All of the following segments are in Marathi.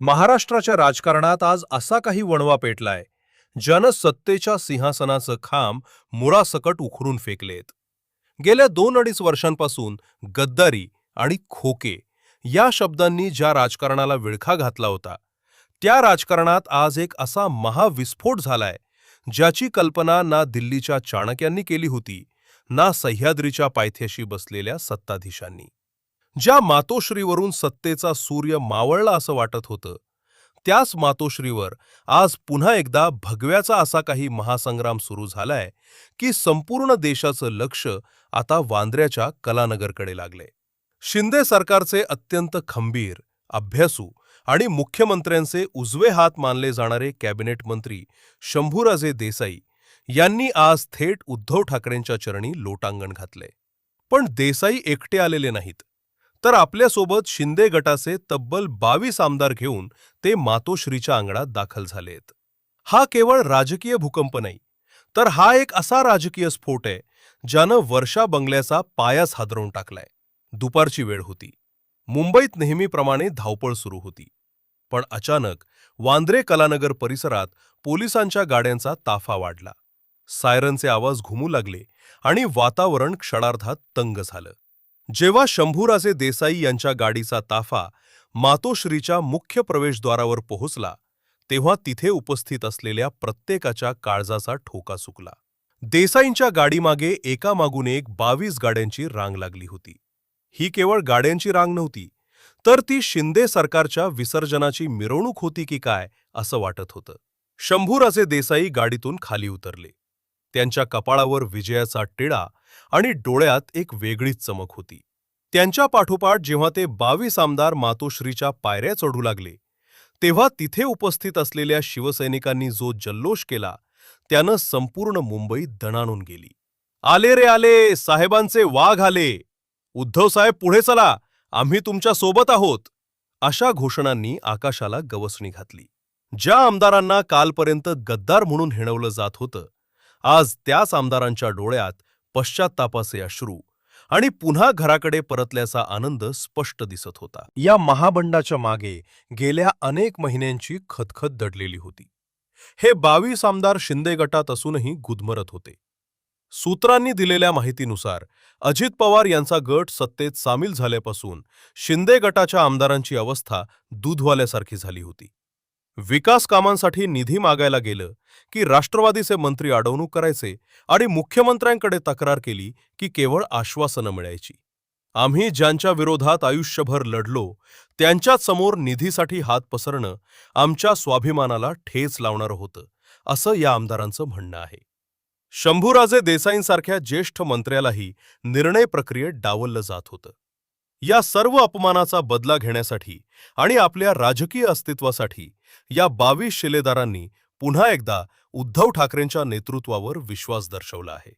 महाराष्ट्राच्या राजकारणात आज असा काही वणवा पेटलाय ज्यानं सत्तेच्या सिंहासनाचं खांब मुळासकट उखरून फेकलेत. गेल्या दोन अडीच वर्षांपासून गद्दारी आणि खोके या शब्दांनी ज्या राजकारणाला विळखा घातला होता त्या राजकारणात आज एक असा महाविस्फोट झालाय ज्याची कल्पना ना दिल्लीच्या चाणक्यांनी केली होती ना सह्याद्रीच्या पायथ्याशी बसलेल्या सत्ताधीशांनी. ज्या मातोश्रीवरून सत्तेचा सूर्य मावळला असं वाटत होतं त्याच मातोश्रीवर आज पुन्हा एकदा भगव्याचा असा काही महासंग्राम सुरू झालाय की संपूर्ण देशाचं लक्ष आता वांद्र्याच्या कलानगरकडे लागले शिंदे सरकारचे अत्यंत खंबीर अभ्यासू आणि मुख्यमंत्र्यांचे उजवे हात मानले जाणारे कॅबिनेट मंत्री शंभूराजे देसाई यांनी आज थेट उद्धव ठाकरेंच्या चरणी लोटांगण घातले पण देसाई एकटे आलेले नाहीत. तर आपल्यासोबत शिंदे गटाचे तब्बल बावीस आमदार घेऊन ते मातोश्रीच्या अंगणात दाखल झालेत. हा केवळ राजकीय भूकंप नाही तर हा एक असा राजकीय स्फोट आहे ज्यानं वर्षा बंगल्याचा पायाच हादरवून टाकलाय. दुपारची वेळ होती. मुंबईत नेहमीप्रमाणे धावपळ सुरू होती. पण अचानक वांद्रे कलानगर परिसरात पोलिसांच्या गाड्यांचा ताफा वाढला. सायरनचे आवाज घुमू लागले आणि वातावरण क्षणार्धात तंग झालं. जेव्हा शंभूराजे देसाई यांच्या गाडीचा ताफा मातोश्रीच्या मुख्य प्रवेशद्वारावर पोहोचला तेव्हा तिथे उपस्थित असलेल्या प्रत्येकाच्या काळजाचा ठोका सुकला देसाईंच्या गाडीमागे एकामागून एक बावीस गाड्यांची रांग लागली होती. ही केवळ गाड्यांची रांग नव्हती तर ती शिंदे सरकारच्या विसर्जनाची मिरवणूक होती की काय असं वाटत होतं. शंभूराजे देसाई गाडीतून खाली उतरले. त्यांच्या कपाळावर विजयाचा टिळा आणि डोळ्यात एक वेगळीच चमक होती. त्यांच्या पाठोपाठ जेव्हा ते बावीस आमदार मातोश्रीच्या पायऱ्या चढू लागले तेव्हा तिथे उपस्थित असलेल्या शिवसैनिकांनी जो जल्लोष केला त्यानं संपूर्ण मुंबई दणाणून गेली. आले रे आले साहेबांचे वाघ आले. उद्धव साहेब पुढे चला आम्ही तुमच्यासोबत आहोत. अशा घोषणांनी आकाशाला गवसणी घातली. ज्या आमदारांना कालपर्यंत गद्दार म्हणून हिणवलं जात होतं आज त्याच आमदारांच्या डोळ्यात पश्चात्तापाचे अश्रू आणि पुन्हा घराकडे परतल्याचा आनंद स्पष्ट दिसत होता. या महाबंडाच्या मागे गेल्या अनेक महिन्यांची खतखत दडलेली होती. हे बावीस आमदार शिंदे गटात असूनही गुदमरत होते. सूत्रांनी दिलेल्या माहितीनुसार अजित पवार यांचा गट सत्तेत सामील झाल्यापासून शिंदे गटाच्या आमदारांची अवस्था दूधवाल्यासारखी झाली होती. विकास कामांसाठी निधी मागायला गेलं की राष्ट्रवादीचे मंत्री अडवणूक करायचे आणि मुख्यमंत्र्यांकडे तक्रार केली की केवळ आश्वासनं मिळायची. आम्ही ज्यांच्या विरोधात आयुष्यभर लढलो त्यांच्याच समोर निधीसाठी हात पसरणं आमच्या स्वाभिमानाला ठेच लावणारं होतं असं या आमदारांचं म्हणणं आहे. शंभूराजे देसाईंसारख्या ज्येष्ठ मंत्र्यालाही निर्णय प्रक्रियेत डावललं जात होतं. या सर्व अपमानाचा बदला घेण्यासाठी आणि आपल्या राजकीय अस्तित्वासाठी या बावीस शिलेदारांनी पुन्हा एकदा उद्धव ठाकरेंच्या नेतृत्वावर विश्वास दर्शवला आहे.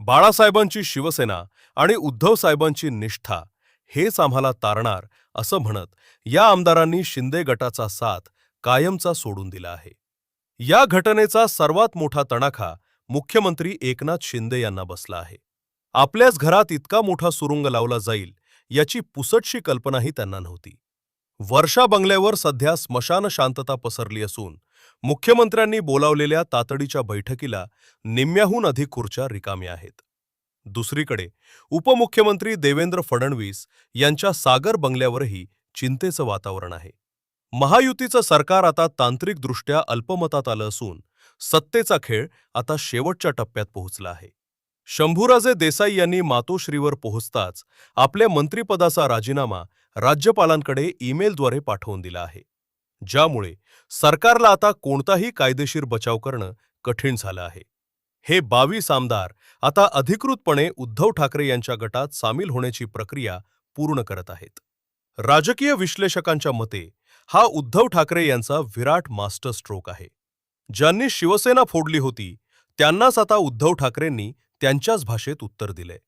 बाळासाहेबांची शिवसेना आणि उद्धव साहेबांची निष्ठा हेच आम्हाला तारणार असं म्हणत या आमदारांनी शिंदे गटाचा साथ कायमचा सोडून दिला आहे. या घटनेचा सर्वात मोठा तणाखा मुख्यमंत्री एकनाथ शिंदे यांना बसला आहे. आपल्याच घरात इतका मोठा सुरुंग लावला जाईल याची पुसटशी कल्पनाही त्यांना नव्हती. वर्षा बंगल्यावर सध्या स्मशान शांतता पसरली असून मुख्यमंत्र्यांनी बोलावलेल्या तातडीच्या बैठकीला निम्म्याहून अधिक खुर्च्या रिकाम्या आहेत. दुसरीकडे उपमुख्यमंत्री देवेंद्र फडणवीस यांच्या सागर बंगल्यावरही चिंतेचं वातावरण आहे. महायुतीचं सरकार आता तांत्रिकदृष्ट्या अल्पमतात आलं असून सत्तेचा खेळ आता शेवटच्या टप्प्यात पोहोचला आहे. शंभूराजे देसाई यांनी मातोश्रीवर पोहोचताच आपल्या मंत्रिपदाचा राजीनामा राज्यपालांकडे ईमेलद्वारे पाठवून दिला आहे. ज्यामुळे सरकारला आता कोणताही कायदेशीर बचाव करणं कठीण झालं आहे. हे बावीस आमदार आता अधिकृतपणे उद्धव ठाकरे यांच्या गटात सामील होण्याची प्रक्रिया पूर्ण करत आहेत. राजकीय विश्लेषकांच्या मते हा उद्धव ठाकरे यांचा विराट मास्टर स्ट्रोक आहे. ज्यांनी शिवसेना फोडली होती त्यांनाच आता उद्धव ठाकरेंनी त्यांच्याच भाषेत उत्तर दिलंय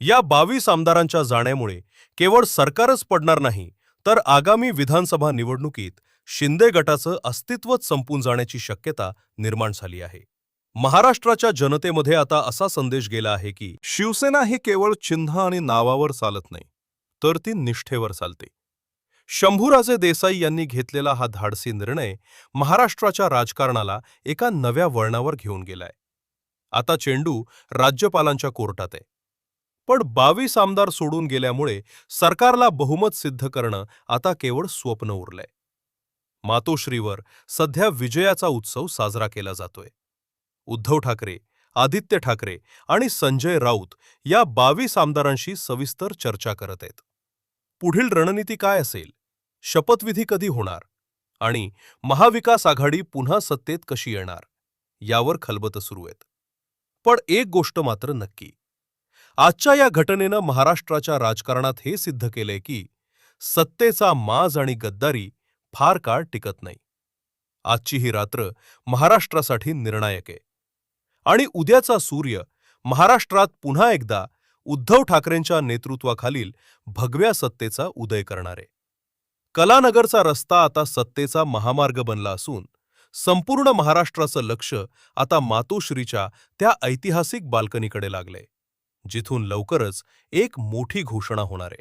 या बावीस आमदारांच्या जाण्यामुळे केवळ सरकारच पडणार नाही तर आगामी विधानसभा निवडणुकीत शिंदे गटाचं अस्तित्वच संपून जाण्याची शक्यता निर्माण झाली आहे. महाराष्ट्राच्या जनतेमध्ये आता असा संदेश गेला आहे की शिवसेना ही केवळ चिन्ह आणि नावावर चालत नाही तर ती निष्ठेवर चालते. शंभूराजे देसाई यांनी घेतलेला हा धाडसी निर्णय महाराष्ट्राच्या राजकारणाला एका नव्या वळणावर घेऊन गेलाय. आता चेंडू राज्यपालांच्या कोर्टात आहे. पण बावीस आमदार सोडून गेल्यामुळे सरकारला बहुमत सिद्ध करणं आता केवळ स्वप्न उरलंय. मातोश्रीवर सध्या विजयाचा उत्सव साजरा केला जातोय. उद्धव ठाकरे आदित्य ठाकरे आणि संजय राऊत या बावीस आमदारांशी सविस्तर चर्चा करत आहेत. पुढील रणनीती काय असेल? शपथविधी कधी होणार? आणि महाविकास आघाडी पुन्हा सत्तेत कशी येणार? यावर खलबतं सुरू आहेत. पण एक गोष्ट मात्र नक्की. आजच्या या घटनेनं महाराष्ट्राच्या राजकारणात हे सिद्ध केलंय की सत्तेचा माज आणि गद्दारी फार काळ टिकत नाही. आजची ही रात्र महाराष्ट्रासाठी निर्णायक आहे. आणि उद्याचा सूर्य महाराष्ट्रात पुन्हा एकदा उद्धव ठाकरेंच्या नेतृत्वाखालील भगव्या सत्तेचा उदय करणार. आहे कलानगरचा रस्ता आता सत्तेचा महामार्ग बनला असून संपूर्ण महाराष्ट्राचं लक्ष आता मातोश्रीच्या त्या ऐतिहासिक बाल्कनीकडे लागलंय जिथून लवकरच एक मोठी घोषणा होणार आहे.